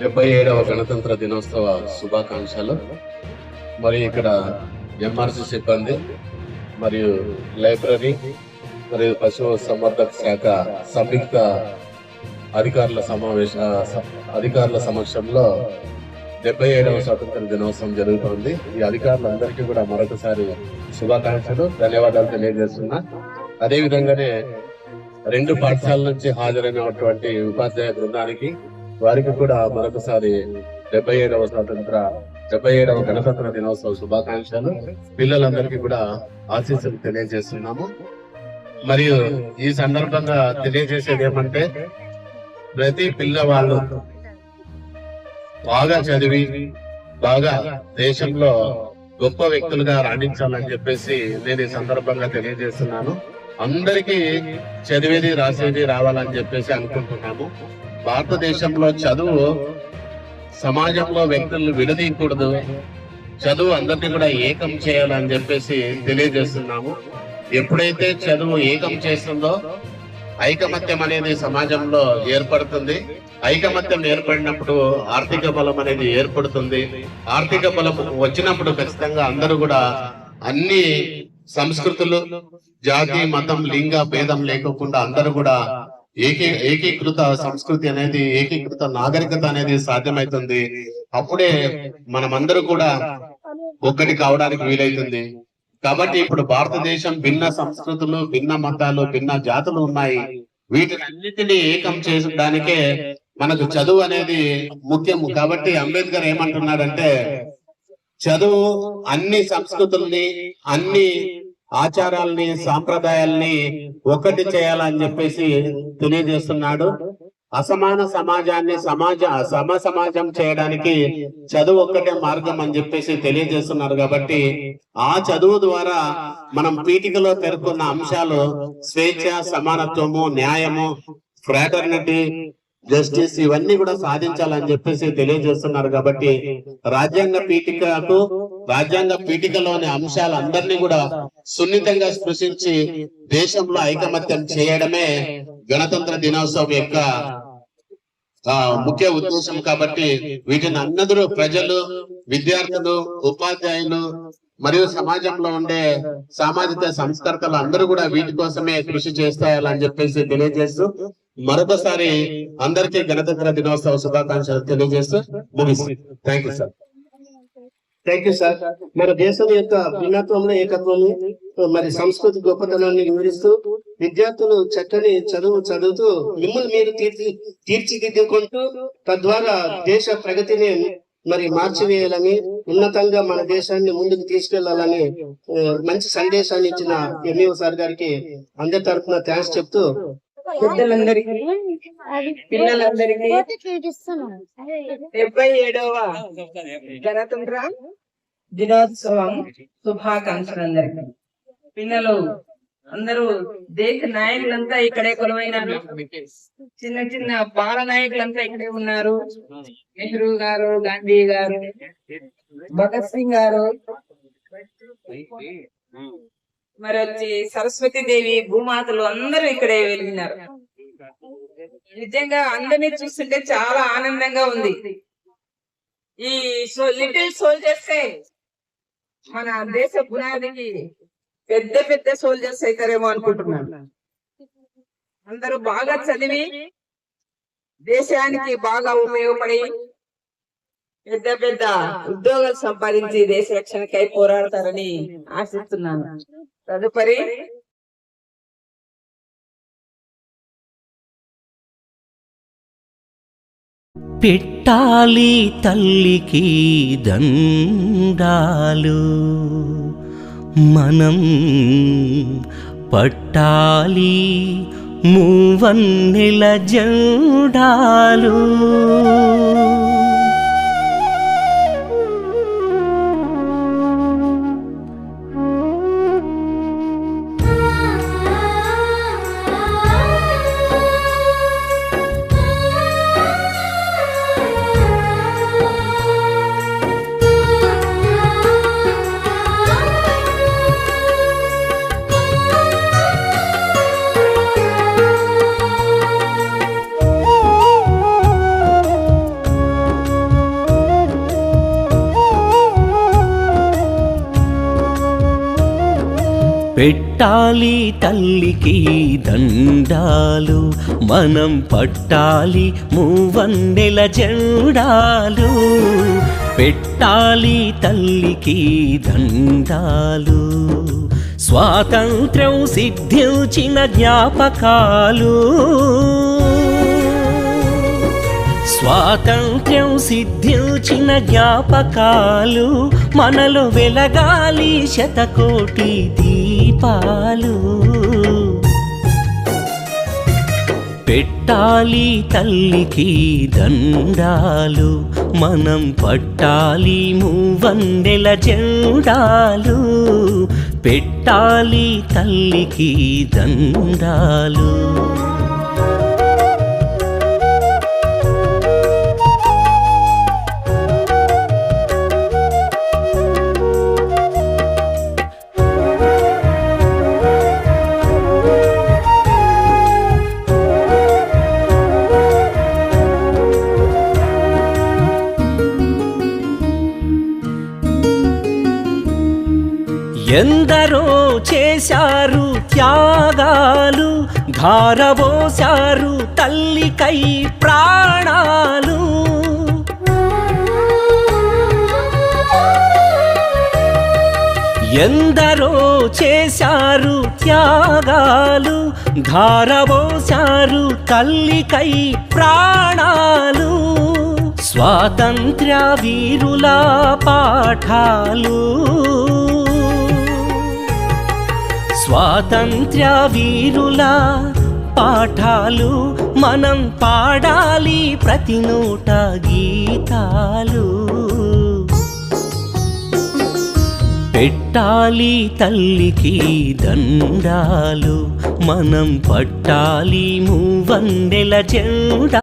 డెబ్బై ఏడవ గణతంత్ర దినోత్సవ శుభాకాంక్షలు. మరియు ఇక్కడ ఎంఆర్సి సిబ్బంది మరియు లైబ్రరీ మరియు పశు సంవర్ధక శాఖ సంయుక్త అధికారుల సమావేశ అధికారుల సమక్షంలో డెబ్బై ఏడవ స్వాతంత్ర దినోత్సవం జరుగుతోంది. ఈ అధికారులందరికీ కూడా మరొకసారి శుభాకాంక్షలు ధన్యవాదాలు తెలియజేస్తున్నా. అదే విధంగానే రెండు పాఠశాలల నుంచి హాజరైనటువంటి ఉపాధ్యాయ బృందానికి వారికి కూడా మరొకసారి డెబ్బై ఏడవ స్వాతంత్ర డెబ్బై ఏడవ గణతంత్ర దినోత్సవ శుభాకాంక్షలు. పిల్లలందరికీ కూడా ఆశీస్సులు తెలియజేస్తున్నాము. మరియు ఈ సందర్భంగా తెలియజేసేది ఏమంటే ప్రతి పిల్లవాళ్ళు బాగా చదివి బాగా దేశంలో గొప్ప వ్యక్తులుగా రాణించాలని చెప్పేసి నేను ఈ సందర్భంగా తెలియజేస్తున్నాను. అందరికీ చదివేది రాసేది రావాలని చెప్పేసి అనుకుంటున్నాము. భారతదేశంలో చదువు సమాజంలో వ్యక్తులను విడదీయకూడదు. చదువు అందరినీ కూడా ఏకం చేయాలని చెప్పేసి తెలియజేస్తున్నాము. ఎప్పుడైతే చదువు ఏకం చేస్తుందో ఐకమత్యం అనేది సమాజంలో ఏర్పడుతుంది. ఐకమత్యం ఏర్పడినప్పుడు ఆర్థిక బలం అనేది ఏర్పడుతుంది. ఆర్థిక బలం వచ్చినప్పుడు ఖచ్చితంగా అందరూ కూడా అన్ని సంస్కృతులు జాతి మతం లింగ భేదం లేకోకుండా అందరూ కూడా ఏకీ ఏకీకృత సంస్కృతి అనేది ఏకీకృత నాగరికత అనేది సాధ్యమవుతుంది అప్పుడే మనమందరూ కూడా ఒక్కటి కావడానికి వీలైతుంది. కాబట్టి ఇప్పుడు భారతదేశం భిన్న సంస్కృతులు భిన్న మతాలు భిన్న జాతులు ఉన్నాయి. వీటినన్నిటినీ ఏకం చేయడానికే మనకు చదువు అనేది ముఖ్యము. కాబట్టి అంబేద్కర్ ఏమంటున్నాడంటే చదువు అన్ని సంస్కృతుల్ని అన్ని ఆచారాల్ని సాంప్రదాయాల్ని ఒక్కటి చేయాలని చెప్పేసి తెలియజేస్తున్నాడు. అసమాన సమాజాన్ని సమాజ సమ సమాజం చేయడానికి చదువు ఒక్కటే మార్గం అని చెప్పేసి తెలియజేస్తున్నారు కాబట్టి ఆ చదువు ద్వారా మనం పీఠికలో పేర్కొన్న అంశాలు స్వేచ్ఛ సమానత్వము న్యాయము ఫ్రాటర్నిటీ జస్టిస్ ఇవన్నీ కూడా సాధించాలని చెప్పేసి తెలియజేస్తున్నారు కాబట్టి రాజ్యాంగ పీఠికకు రాజ్యాంగ పీఠికలోని అంశాలందరినీ కూడా సున్నితంగా స్పృశించి దేశంలో ఐకమత్యం చేయడమే గణతంత్ర దినోత్సవం యొక్క ముఖ్య ఉద్దేశం కాబట్టి వీటిని అందరూ ప్రజలు విద్యార్థులు ఉపాధ్యాయులు మరియు సమాజంలో ఉండే సామాజిక సంస్కర్తలు అందరూ కూడా వీటి కోసమే కృషి చేస్తాయని చెప్పేసి తెలియజేస్తూ మరొకసారి అందరికీ గణతంత్ర దినోత్సవ శుభాకాంక్షలు తెలియజేస్తూ ముగిస్తుంది. Thank you sir thank you sir మరి దేశం యొక్క భిన్నత్వంలో ఏకత్వం మరి సంస్కృతి గొప్పతనాన్ని వివరిస్తూ విద్యార్థులు చక్కని చదువు చదువుతూ మిమ్మల్ని మీరు తీర్చి తీర్చిదిద్దుకుంటూ తద్వారా దేశ ప్రగతిని మరి మార్చివేయాలని ఉన్నతంగా మన దేశాన్ని ముందుకు తీసుకెళ్ళాలని మంచి సందేశాన్ని ఇచ్చిన ఎంఈఓ సార్ గారికి అందరి తరఫున థ్యాంక్స్ చెప్తూ పెద్దలందరికీ పిల్లలందరికీ డెబ్బై ఏడవ గణతంత్ర దినోత్సవం శుభాకాంక్షలు అందరికీ పిల్లలు అందరూ దేశ నాయకులంతా ఇక్కడే కొలువైనారు. చిన్న చిన్న బాల నాయకులంతా ఇక్కడే ఉన్నారు. నెహ్రూ గారు గాంధీ గారు భగత్ సింగ్ గారు. మరి వచ్చి సరస్వతి దేవి భూమాతలు అందరూ ఇక్కడే వెళ్ళినారు నిజంగా అందరినీ చూస్తుంటే చాలా ఆనందంగా ఉంది. ఈ లిటిల్ సోల్జర్స్ మన దేశ పునాదికి పెద్ద పెద్ద సోల్జర్స్ అవుతారేమో అనుకుంటున్నాను. అందరూ బాగా చదివి దేశానికి బాగా ఉపయోగపడి పెద్ద పెద్ద ఉద్యోగాలు సంపాదించి దేశ రక్షణకై పోరాడతారని ఆశిస్తున్నాను. తదుపరి పెట్టాలి తల్లికి దండాలు మనం పట్టాలి మూవన్నెల జండాలు. పెట్టాలి తల్లికి దండాలు మనం పట్టాలి మూవన్నెల జెండాలు. పెట్టాలి తల్లికి దండాలు స్వాతంత్ర్యం సిద్ధించిన జ్ఞాపకాలు. స్వాతంత్ర్యం సిద్ధించిన జ్ఞాపకాలు మనలో వెలగాలి శతకోటి పాలు. పెట్టాలి తల్లికి దండాలు మనం పట్టాలి మూవన్నెల జెండాలు. పెట్టాలి తల్లికి దండాలు. ఎందరో చేశారు త్యాగాలు ధారబోశారు తల్లికై ప్రాణాలు. ఎందరో చేశారు త్యాగాలు ధారబోశారు తల్లికై ప్రాణాలు. స్వాతంత్ర్య వీరుల పాఠాలు. స్వాతంత్ర్య వీరుల పాఠాలు మనం పాడాలి ప్రతి నూట గీతాలు. పెట్టాలి తల్లికి దండాలు మనం పట్టాలి మూవందెల చెండా